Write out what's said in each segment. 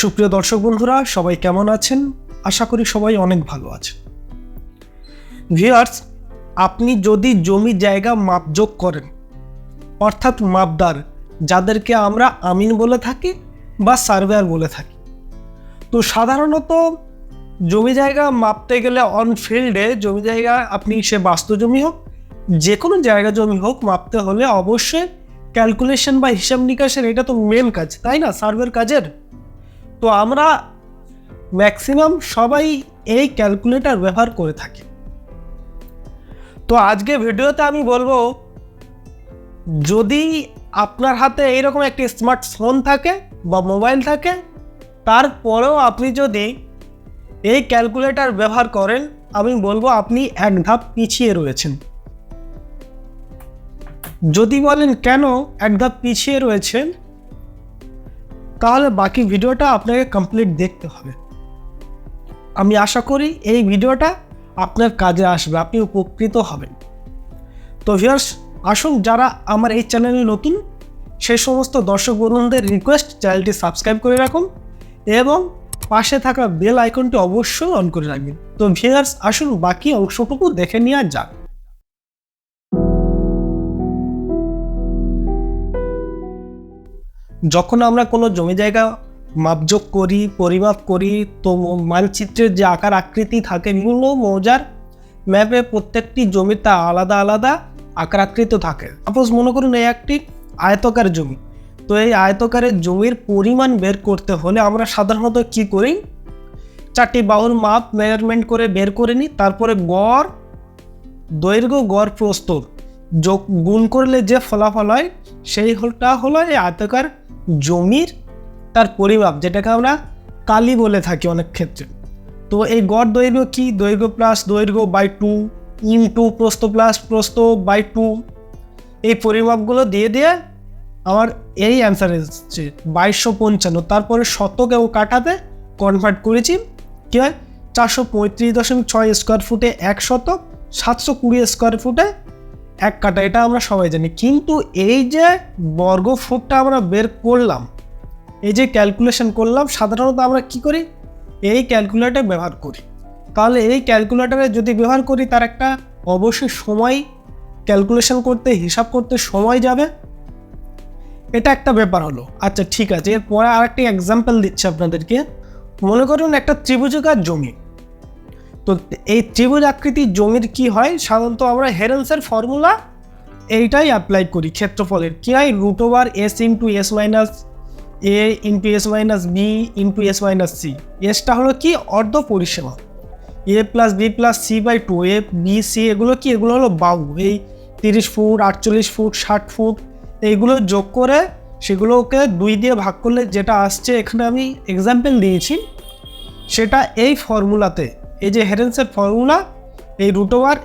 সুপ্রিয় দর্শক বন্ধুরা, সবাই কেমন আছেন? আশা করি সবাই অনেক ভালো আছেন। ভিউয়ার্স আপনি যদি জমি জায়গা মাপযোগ করেন, অর্থাৎ মাপদার, যাদেরকে আমরা আমিন বলে থাকি বা সার্ভেয়ার বলে থাকি, তো সাধারণত জমি জায়গা মাপতে গেলে অন ফিল্ডে জমি জায়গা, আপনি সে বাস্তু জমি হোক যে কোনো জায়গা জমি হোক, মাপতে হলে অবশ্যই ক্যালকুলেশন বা হিসাব নিকাশের এটা তো মেন কাজ, তাই না? সার্ভের কাজের। তো আমরা ম্যাক্সিমাম সবাই এই ক্যালকুলেটর ব্যবহার করে থাকি। তো আজকে ভিডিওতে আমি বলব, যদি আপনার হাতে এইরকম একটি স্মার্টফোন থাকে বা মোবাইল থাকে, তারপরেও আপনি যদি এই ক্যালকুলেটর ব্যবহার করেন, আমি বলব আপনি এক ধাপ পিছিয়ে রয়েছেন। যদি বলেন কেন এক ধাপ পিছিয়ে রয়েছেন তাহলে বাকি ভিডিওটা আপনাকে কমপ্লিট দেখতে হবে। আমি আশা করি এই ভিডিওটা আপনার কাজে আসবে, আপনি উপকৃত হবেন। তো ভিউয়ার্স আসুন যারা আমার এই চ্যানেলে নতুন, সেই সমস্ত দর্শক বন্ধুদের রিকোয়েস্ট চ্যানেলটি সাবস্ক্রাইব করে রাখুন এবং পাশে থাকা বেল আইকনটি অবশ্যই অন করে রাখবেন। তো ভিউয়ার্স আসুন বাকি অংশটুকু দেখে নেওয়া যাক। যখন আমরা কোনো জমি জায়গা মাপযোগ করি, পরিমাপ করি, তো মানচিত্রের যে আকার আকৃতি থাকে বিভিন্ন মৌজার ম্যাপে প্রত্যেকটি জমিতে আলাদা আলাদা আকার আকৃতি থাকে। সাপোজ মনে করুন এই একটি আয়তকার জমি। তো এই আয়তকারের জমির পরিমাণ বের করতে হলে আমরা সাধারণত কি করি? চারটি বাহুর মাপ মেজারমেন্ট করে বের করে নিই, তারপরে গড়, দৈর্ঘ্য, গড় প্রস্তুত যোগ গুণ করলে যে ফলাফল হয়, সেই হলটা হলো এই আয়তকার জমির তার পরিমাপ, যেটাকে আমরা কালি বলে থাকি অনেক ক্ষেত্রে। তো এই গড় দৈর্ঘ্য কি? দৈর্ঘ্য প্লাস দৈর্ঘ্য বাই টু ইন টু প্রস্ত প্লাস প্রস্ত বাই টু এই পরিমাপগুলো দিয়ে দিয়ে আমার এই অ্যান্সার এসেছে, বাইশশো পঞ্চান্ন। তারপরে শতক এবং কাঠাতে কনভার্ট করেছি, কী হয়? চারশো পঁয়ত্রিশ দশমিক ছয় স্কোয়ার ফুটে এক শতক, সাতশো কুড়ি স্কোয়ার ফুটে এক কাটা, এটা আমরা সবাই জানি। কিন্তু এই যে বর্গ ফুটটা আমরা বের করলাম, এই যে ক্যালকুলেশন করলাম, সাধারণত আমরা কি করি? এই ক্যালকুলেটর ব্যবহার করি। তাহলে এই ক্যালকুলেটরে যদি ব্যবহার করি, তার একটা অবশ্যই সময় ক্যালকুলেশন করতে, হিসাব করতে সময় যাবে। এটা একটা ব্যাপার হলো। আচ্ছা ঠিক আছে, এরপরে আর একটি এক্সাম্পল দিচ্ছি আপনাদেরকে। মনে করুন একটা ত্রিভুজাকার জমি। তো এই ত্রিভুজ আকৃতির জমির কি হয়? সাধারণত আমরা হেরেন্সের ফর্মুলা এইটাই অ্যাপ্লাই করি ক্ষেত্রফলের। কি হয়? Root over S into S minus A into S minus B into S minus C এসটা হলো কি? অর্ধ পরিসীমা। A plus B plus C by two A B C এগুলো কি? এগুলো হলো বাহু। এই তিরিশ ফুট, আটচল্লিশ ফুট, ষাট ফুট এইগুলো যোগ করে সেগুলোকে দুই দিয়ে ভাগ করলে যেটা আসছে, এখানে আমি এক্সাম্পল দিয়েছি। সেটা এই ফর্মুলাতে এই যে হেরেন্সের ফর্মুলা, এই root over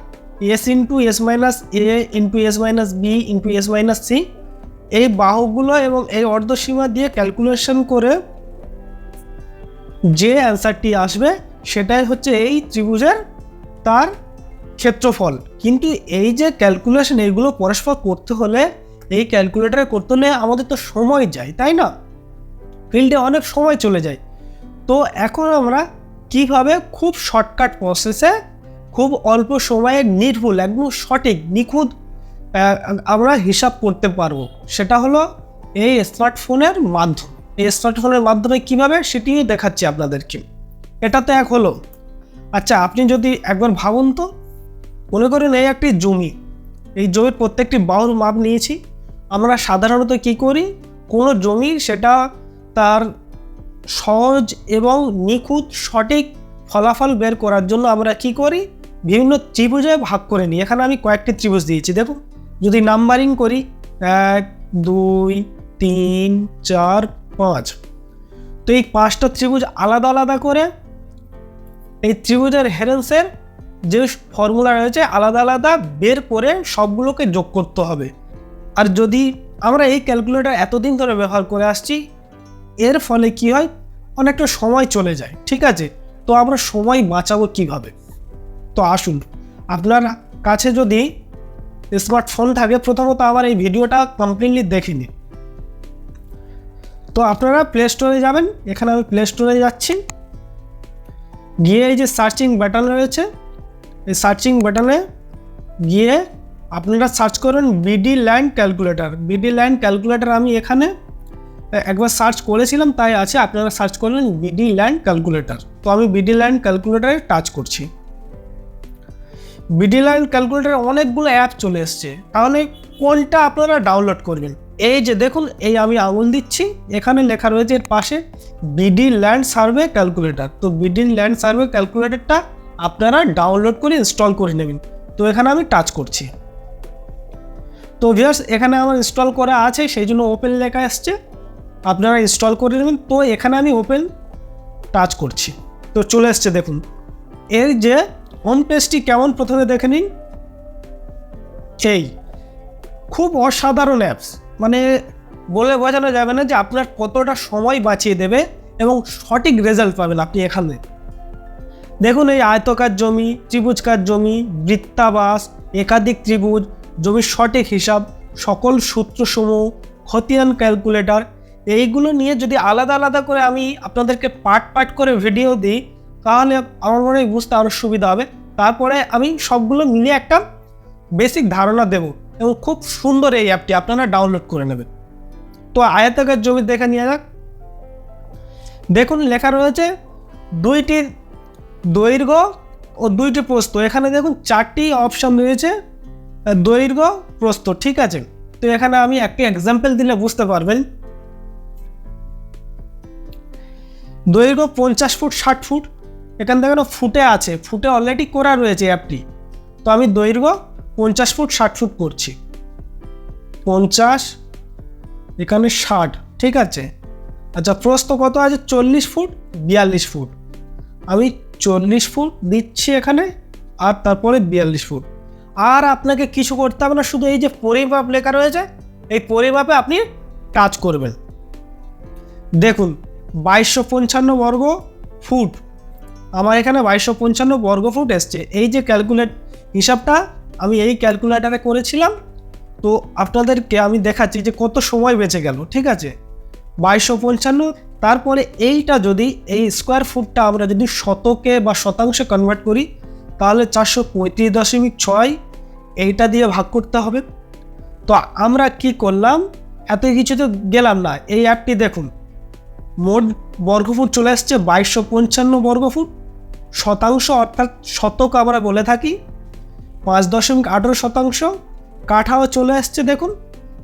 S into S minus A into S minus B into S minus C এই বাহুগুলো এবং এই অর্ধসীমা দিয়ে ক্যালকুলেশন করে যে অ্যান্সারটি আসবে, সেটাই হচ্ছে এই ত্রিভুজের তার ক্ষেত্রফল। কিন্তু এই যে ক্যালকুলেশন এইগুলো পরস্পর করতে হলে, এই ক্যালকুলেটারে করতে হলে আমাদের তো সময় যায়, তাই না? ফিল্ডে অনেক সময় চলে যায়। তো এখন আমরা কীভাবে খুব শর্টকাট প্রসেসে খুব অল্প সময়ে নির্ভুল, একদম সঠিক, নিখুঁত আমরা হিসাব করতে পারব। সেটা হলো এই স্মার্টফোনের মাধ্যম। এই স্মার্টফোনের মাধ্যমে কীভাবে সেটি দেখাচ্ছি আপনাদেরকে। এটা তো এক হলো আচ্ছা আপনি যদি একবার ভাবুন তো, মনে করেন এই একটি জমি, এই জমির প্রত্যেকটি বাহুর মাপ নিয়েছি, আমরা সাধারণত কি করি? কোনো জমি সেটা তার সহজ এবং নিখুঁত সঠিক ফলাফল বের করার জন্য আমরা কি করি? বিভিন্ন ত্রিভুজে ভাগ করে নিই। এখানে আমি কয়েকটি ত্রিভুজ দিয়েছি। দেখুন, যদি নাম্বারিং করি, এক, দুই, তিন, চার, পাঁচ। তো এই পাঁচটা ত্রিভুজ আলাদা আলাদা করে এই ত্রিভুজের হেরেন্সের যে ফর্মুলা রয়েছে, আলাদা আলাদা বের করে সবগুলোকে যোগ করতে হবে। আর যদি আমরা এই ক্যালকুলেটর এতদিন ধরে ব্যবহার করে আসছি এর ফলে কি হয়? অনেকটা সময় চলে যায়, ঠিক আছে? তো আমরা সময় বাঁচাবো কীভাবে? তো আসুন, আপনার কাছে যদি স্মার্টফোন থাকে, প্রথমত আমার এই ভিডিওটা কমপ্লিটলি দেখে নিন। তো আপনারা প্লে স্টোরে যাবেন, এখানে আমি প্লে স্টোরে যাচ্ছি। গিয়ে এই যে সার্চিং বাটন রয়েছে, এই সার্চিং বাটনে গিয়ে আপনারা সার্চ করুন BD land calculator BD land calculator আমি এখানে একবার সার্চ করেছিলাম, তাই আছে, আপনারা সার্চ করবেন বিডি ল্যান্ড ক্যালকুলেটর তো আমি বিডি ল্যান্ড ক্যালকুলেটারে টাচ করছি। বিডি ল্যান্ড ক্যালকুলেটারে অনেকগুলো অ্যাপ চলে এসছে। তাহলে কোনটা আপনারা ডাউনলোড করবেন? এই যে দেখুন, এই আমি আঙুল দিচ্ছি, এখানে লেখা রয়েছে এর পাশে বিডি ল্যান্ড সার্ভে ক্যালকুলেটর তো বিডি ল্যান্ড সার্ভে ক্যালকুলেটরটা আপনারা ডাউনলোড করে ইনস্টল করে নেবেন। তো এখানে আমি টাচ করছি। তো ভিউয়ার্স এখানে আমার ইনস্টল করা আছে, সেই জন্য ওপেন লেখা আসছে আপনারা ইনস্টল করে নেবেন। তো এখানে আমি ওপেন টাচ করছি। তো চলে এসছে, দেখুন। এর যে হোম পেজটি কেমন প্রথমে দেখে নিন। এই, খুব অসাধারণ অ্যাপস মানে বলে বোঝানো যাবে না যে আপনার কতটা সময় বাঁচিয়ে দেবে এবং সঠিক রেজাল্ট পাবেন আপনি এখানে। দেখুন এই আয়তকার জমি, ত্রিভুজকার জমি, বৃত্তাবাস, একাধিক ত্রিভুজ, জমির সঠিক হিসাব, সকল সূত্রসমূহ, খতিয়ান ক্যালকুলেটর এইগুলো নিয়ে যদি আলাদা আলাদা করে আমি আপনাদেরকে পার্ট পার্ট করে ভিডিও দিই, তাহলে আমার মনে হয় বুঝতে আরও সুবিধা হবে। তারপরে আমি সবগুলো মিলিয়ে একটা বেসিক ধারণা দেব এবং খুব সুন্দর এই অ্যাপটি আপনারা ডাউনলোড করে নেবেন। তো আয়তাকার জমি দেখে নিয়ে যাক। দেখুন, লেখা রয়েছে, দুইটি দৈর্ঘ্য ও দুইটি প্রস্থ। এখানে দেখুন, চারটি অপশন রয়েছে, দৈর্ঘ্য, প্রস্থ, ঠিক আছে? তো এখানে আমি একটি এক্সাম্পল দিলে বুঝতে পারবেন। দৈর্ঘ্য পঞ্চাশ ফুট, ষাট ফুট, এখান থেকে ফুটে আছে, ফুটে অলরেডি করা রয়েছে অ্যাপটি তো আমি দৈর্ঘ্য পঞ্চাশ ফুট, ষাট ফুট করছি। পঞ্চাশ, এখানে ষাট, ঠিক আছে? আচ্ছা প্রস্থ কত আছে? চল্লিশ ফুট, বিয়াল্লিশ ফুট। আমি চল্লিশ ফুট দিচ্ছি এখানে, আর তারপরে বিয়াল্লিশ ফুট। আর আপনাকে কিছু করতে হবে না, শুধু এই যে পরিমাপ লেখা রয়েছে, এই পরিমাপে আপনি কাজ করবেন। দেখুন বাইশশো পঞ্চান্ন বর্গ ফুট। আমার এখানে বাইশশো পঞ্চান্ন বর্গ ফুট এসছে। এই যে ক্যালকুলেট হিসাবটা আমি এই ক্যালকুলেটারে করেছিলাম। তো আপনাদেরকে আমি দেখাচ্ছি যে কত সময় বেঁচে গেল, ঠিক আছে? বাইশশো পঞ্চান্ন, তারপরে এইটা যদি এই স্কোয়ার ফুটটা আমরা যদি শতকে বা শতাংশে কনভার্ট করি, তাহলে চারশো পঁয়ত্রিশ দশমিক ছয়, এইটা দিয়ে ভাগ করতে হবে। তো আমরা কি করলাম? এত কিছু তো গেলাম না। এই অ্যাপটি দেখুন। মোট বর্গফুট চলে আসছে বাইশশো পঞ্চান্ন বর্গফুট। শতাংশ অর্থাৎ শতক আমরা বলে থাকি। পাঁচ দশমিক আঠেরো শতাংশ কাঠাও চলে আসছে দেখুন,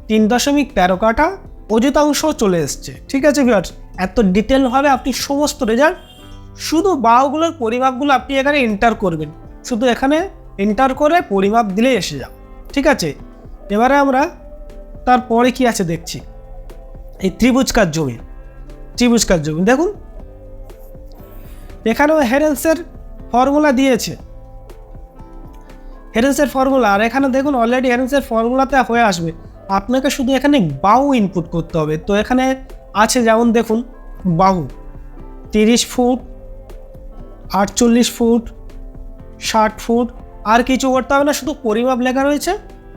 তিন দশমিক তেরো কাঠা অযুতাংশও চলে এসছে ঠিক আছে ভিউয়ার্স এত ডিটেলভাবে আপনি সমস্ত রেজাল্ট শুধু বাহুগুলোর পরিমাপগুলো আপনি এখানে এন্টার করবেন। শুধু এখানে এন্টার করে পরিমাপ দিলেই এসে যাও ঠিক আছে? এবারে আমরা তারপরে কি আছে দেখছি? এই ত্রিভুজকার জমি। ত্রিভুজকার জমি দেখুন, এখানেও হেরেন্সের ফর্মুলা দিয়েছে। হেরেন্সের ফর্মুলা, আর এখানে দেখুন অলরেডি হেরেন্সের ফর্মুলাতে হয়ে আসবে। আপনাকে শুধু এখানে বাহু ইনপুট করতে হবে। তো এখানে আছে, যেমন দেখুন, বাহু, তিরিশ ফুট, আটচল্লিশ ফুট, ষাট ফুট, আর কিছু করতে হবে না, শুধু পরিমাপ লেখা রয়েছে।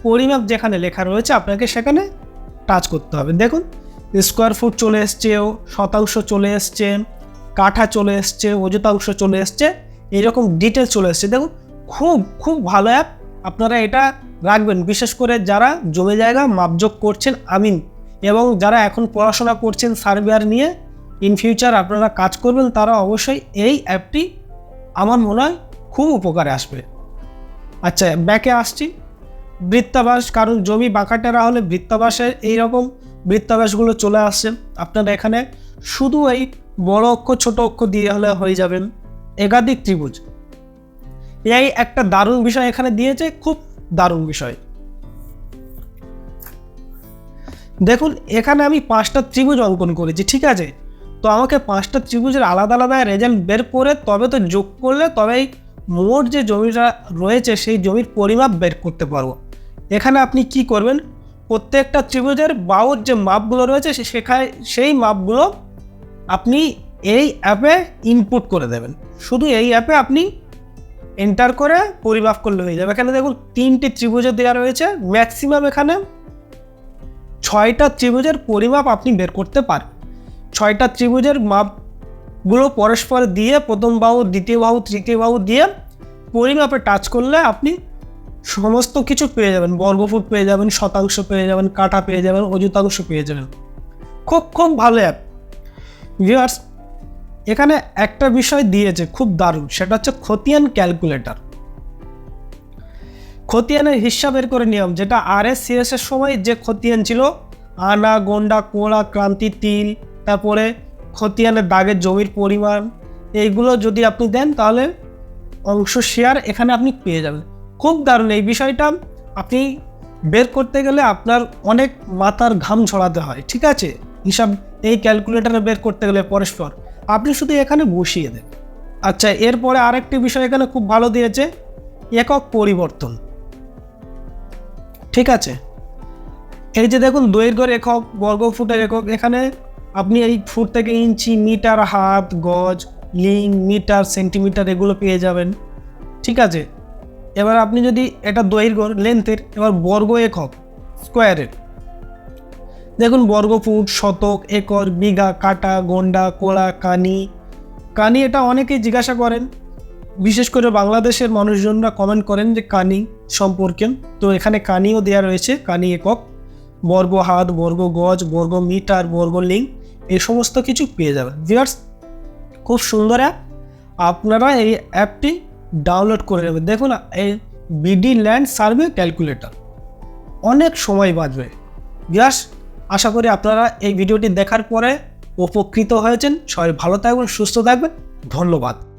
পরিমাপ যেখানে লেখা রয়েছে, আপনাকে সেখানে টাচ করতে হবে। দেখুন স্কোয়ার ফুট চলে এসছে শতাংশ চলে এসছে, কাঠা চলে এসছে, অযথাংশ চলে এসছে, এইরকম ডিটেলস চলে এসছে। দেখুন, খুব খুব ভালো অ্যাপ আপনারা এটা রাখবেন। বিশেষ করে যারা জমি জায়গা মাপযোগ করছেন, আমিন, এবং যারা এখন পড়াশোনা করছেন সার্ভেয়ার নিয়ে ইন ফিউচার আপনারা কাজ করবেন, তারা অবশ্যই এই অ্যাপটি আমার মনে হয় খুব উপকারে আসবে। আচ্ছা ব্যাকে আসছি। বৃত্তাবাস, কারণ জমি বাঁকাটেরা হলে বৃত্তাবাসের এইরকম বৃত্তাবাসগুলো চলে আসছে। আপনারা এখানে শুধু এই বড় অক্ষর ছোট অক্ষর দিয়ে হলে হয়ে যাবেন একাধিক ত্রিভুজ। এই একটা দারুণ বিষয় এখানে দিয়েছে, খুব দারুণ বিষয়। দেখুন, এখানে আমি পাঁচটা ত্রিভুজ অঙ্কন করেছি, ঠিক আছে? তো আমাকে পাঁচটা ত্রিভুজের আলাদা আলাদা রেজাল্ট বের করে তবে তো যোগ করলে তবেই মোট যে জমিটা রয়েছে, সেই জমির পরিমাপ বের করতে পারব। এখানে আপনি কি করবেন প্রত্যেকটা ত্রিভুজের বাউর যে মাপগুলো রয়েছে সেখানে সেই মাপগুলো আপনি এই অ্যাপে ইনপুট করে দেবেন। শুধু এই অ্যাপে আপনি এন্টার করে পরিমাপ করলে হয়ে যাবে। এখানে দেখুন, তিনটি ত্রিভুজে দেওয়া রয়েছে। ম্যাক্সিমাম এখানে ছয়টা ত্রিভুজের পরিমাপ আপনি বের করতে পারেন। ছয়টা ত্রিভুজের মাপগুলো পরস্পর দিয়ে, প্রথম বাহু, দ্বিতীয় বাহু, তৃতীয় বাহু দিয়ে পরিমাপে টাচ করলে আপনি সমস্ত কিছু পেয়ে যাবেন। বর্গফুট পেয়ে যাবেন, শতাংশ পেয়ে যাবেন কাঠা পেয়ে যাবেন, অযুতাংশ পেয়ে যাবেন। খুব খুব ভালো অ্যাপ ভিউয়ার্স এখানে একটা বিষয় দিয়েছে খুব দারুণ, সেটা হচ্ছে খতিয়ান ক্যালকুলেটর খতিয়ানের হিসাব বের করে নিয়ম যেটা আর এস এর সময় যে খতিয়ান ছিল, আনা, গন্ডা, কোড়া, ক্রান্তি, তিল, তারপরে খতিয়ানের দাগের জমির পরিমাণ, এইগুলো যদি আপনি দেন তাহলে অংশ শেয়ার এখানে আপনি পেয়ে যাবেন। খুব দারুণ। এই বিষয়টা আপনি বের করতে গেলে আপনার অনেক মাথার ঘাম ছড়াতে হয়, ঠিক আছে? হিসাব এই ক্যালকুলেটারে বের করতে গেলে পরস্পর। আপনি শুধু এখানে বসিয়ে দেন। আচ্ছা এরপরে আরেকটি বিষয় এখানে খুব ভালো দিয়েছে, একক পরিবর্তন। ঠিক আছে? এই যে দেখুন, দৈর্ঘ্যের একক বর্গ ফুটের একক, এখানে আপনি এই ফুট থেকে ইঞ্চি, মিটার, হাত, গজ লিং মিটার, সেন্টিমিটার এগুলো পেয়ে যাবেন। ঠিক আছে? এবার আপনি যদি এটা দৈর্ঘ্য লেন্থের এবার বর্গ একক স্কোয়ারের দেখুন, বর্গ ফুট, শতক, একর, বিঘা, কাটা, গন্ডা, কোড়া, কানি। কানি এটা অনেকেই জিজ্ঞাসা করেন। বিশেষ করে বাংলাদেশের মানুষজনরা কমেন্ট করেন যে কানি সম্পর্কে। তো এখানে কানিও দেওয়া রয়েছে, কানি একক। বর্গ হাত, বর্গ গজ, বর্গ মিটার, বর্গ লিং এই সমস্ত কিছু পেয়ে যাবেন। ভিউয়ার্স খুব সুন্দর অ্যাপ আপনারা এই অ্যাপটি ডাউনলোড করে নেবেন দেখুন এই বিডি ল্যান্ড সার্ভে ক্যালকুলেটর। অনেক সময় বাঁচবে। বিরাস, আশা করি আপনারা এই ভিডিওটি দেখার পরে উপকৃত হয়েছেন। সবাই ভালো থাকবেন, সুস্থ থাকবেন। ধন্যবাদ।